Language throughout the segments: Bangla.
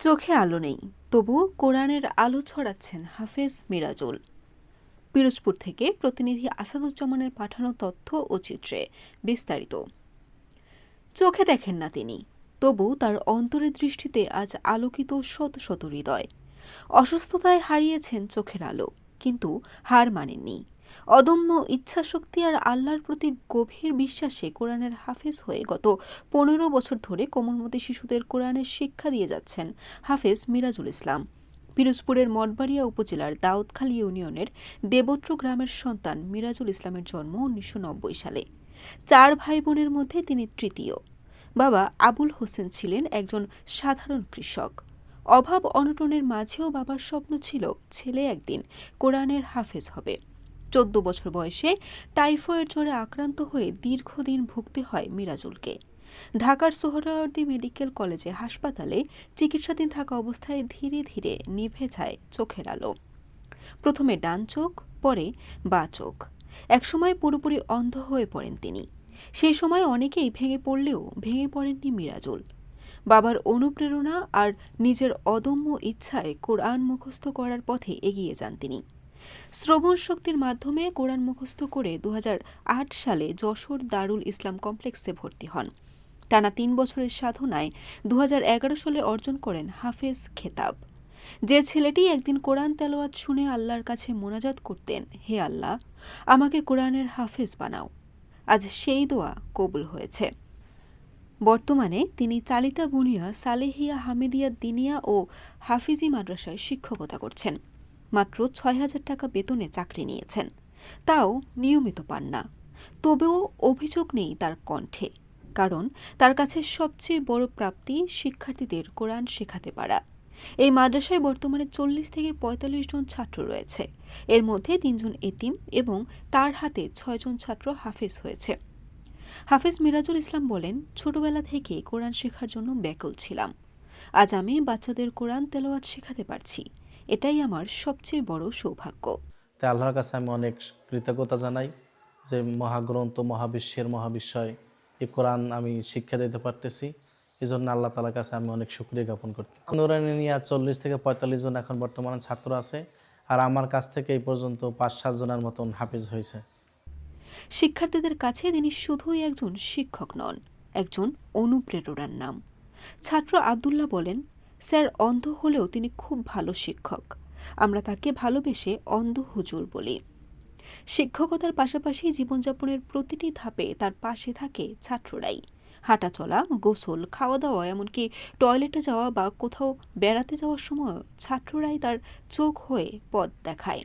চোখে আলো নেই, তবু কোরআনের আলো ছড়াচ্ছেন হাফেজ মিরাজুল। পিরোজপুর থেকে প্রতিনিধি আসাদুজ্জামানের পাঠানো তথ্য ও চিত্রে বিস্তারিত। চোখে দেখেন না তিনি, তবু তার অন্তরের দৃষ্টিতে আজ আলোকিত শত শত হৃদয়। অসুস্থতায় হারিয়েছেন চোখের আলো, কিন্তু হার মানেননি। অদম্য ইচ্ছাশক্তি আর আল্লাহর প্রতি গভীর বিশ্বাসে কোরআনের হাফেজ হয়ে গত পনেরো বছর ধরে কোমলমতি শিশুদের কোরআনের শিক্ষা দিয়ে যাচ্ছেন হাফেজ মিরাজুল ইসলাম। পিরোজপুরের মঠবাড়িয়া উপজেলার দাউদখালী ইউনিয়নের দেবত্র গ্রামের সন্তান মিরাজুল ইসলামের জন্ম উনিশশো নব্বই সালে। চার ভাই বোনের মধ্যে তিনি তৃতীয়। বাবা আবুল হোসেন ছিলেন একজন সাধারণ কৃষক। অভাব অনটনের মাঝেও বাবার স্বপ্ন ছিল ছেলে একদিন কোরআনের হাফেজ হবে। চোদ্দ বছর বয়সে টাইফয়েড জ্বরে আক্রান্ত হয়ে দীর্ঘদিন ভুগতে হয় মিরাজুলকে। ঢাকার সোহরাওয়ার্দী মেডিকেল কলেজে হাসপাতালে চিকিৎসাধীন থাকা অবস্থায় ধীরে ধীরে নিভে যায় চোখের আলো। প্রথমে ডান চোখ, পরে বা চোখ। একসময় পুরোপুরি অন্ধ হয়ে পড়েন তিনি। সেই সময় অনেকেই ভেঙে পড়লেও ভেঙে পড়েননি মিরাজুল। বাবার অনুপ্রেরণা আর নিজের অদম্য ইচ্ছায় কোরআন মুখস্থ করার পথে এগিয়ে যান তিনি। শ্রবণ শক্তির মাধ্যমে কোরআন মুখস্থ করে দু হাজার আট সালে যশোর দারুল ইসলাম কমপ্লেক্সে ভর্তি হন। টানা তিন বছরের সাধনায় দু হাজার এগারো সালে অর্জন করেন হাফেজ খেতাব। যে বছরেটি একদিন কোরআন তেলাওয়াত শুনে আল্লাহর কাছে মোনাজাত করতেন, হে আল্লাহ, আমাকে কোরআনের হাফেজ বানাও। আজ সেই দোয়া কবুল হয়েছে। বর্তমানে তিনি চালিতা বুনিয়া সালেহিয়া হামিদিয়া দিনিয়া ও হাফিজি মাদ্রাসায় শিক্ষকতা করছেন। মাত্র ছয় হাজার টাকা বেতনে চাকরি নিয়েছেন। তাও নিয়মিত পান না। তবেও অভিযোগ নেই তার কণ্ঠে, কারণ তার কাছে সবচেয়ে বড় প্রাপ্তি শিক্ষার্থীদের কোরআন শেখাতে পারা। এই মাদ্রাসায় বর্তমানে চল্লিশ থেকে পঁয়তাল্লিশ জন ছাত্র রয়েছে। এর মধ্যে তিনজন এতিম এবং তার হাতে ছয়জন ছাত্র হাফেজ হয়েছে। হাফেজ মিরাজুল ইসলাম বলেন, ছোটবেলা থেকে কোরআন শেখার জন্য ব্যাকুল ছিলাম। আজ আমি বাচ্চাদের কোরআন তেলাওয়াত শেখাতে পারছি। এটাই আমার সবচেয়ে বড় সৌভাগ্য। তাই আল্লাহর কাছে আমি অনেক কৃতজ্ঞতা জানাই যে মহাগ্রন্থ মহাবিশ্বের মহাবিশ্বয় এই কোরআন আমি শিক্ষা দিতে পারতেছি। এই জন্য আল্লাহ তালার কাছে আমি অনেক সুক্রিয়া জ্ঞাপন করছি। নুরানি নিয়ে চল্লিশ থেকে পঁয়তাল্লিশ জন এখন বর্তমানে ছাত্র আছে আর আমার কাছ থেকে এই পর্যন্ত পাঁচ সাত জনের মতন হাফিজ হয়েছে। শিক্ষার্থীদের কাছে তিনি শুধুই একজন শিক্ষক নন একজন অনুপ্রেরণার নাম। ছাত্র আবদুল্লাহ বলেন স্যার, অন্ধ হলেও তিনি খুব ভালো শিক্ষক। আমরা তাকে ভালোবেসে অন্ধ হুজুর বলি। শিক্ষকতার পাশাপাশি জীবনযাপনের প্রতিটি ধাপে তার পাশে থাকে ছাত্ররাই। হাঁটাচলা গোসল, খাওয়া দাওয়া, এমনকি টয়লেটে যাওয়া বা কোথাও বেড়াতে যাওয়ার সময় ছাত্ররাই তার চোখ হয়ে পথ দেখায়।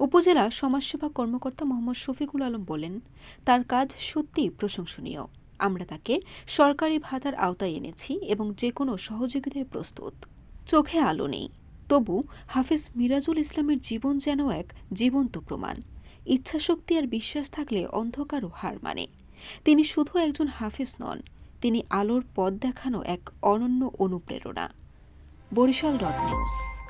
উপজেলা সমাজসেবা কর্মকর্তা মোহাম্মদ শফিকুল আলম বলেন, তার কাজ সত্যিই প্রশংসনীয়। আমরা তাকে সরকারি ভাতার আওতায় এনেছি এবং যে কোনো সহযোগিতায় প্রস্তুত। চোখে আলো নেই। তবু হাফিজ মিরাজুল ইসলামের জীবন যেন এক জীবন্ত প্রমাণ। ইচ্ছাশক্তি আর বিশ্বাস থাকলে অন্ধকারও হার মানে। তিনি শুধু একজন হাফিজ নন, তিনি আলোর পথ দেখানো এক অনন্য অনুপ্রেরণা। Barishal dot news.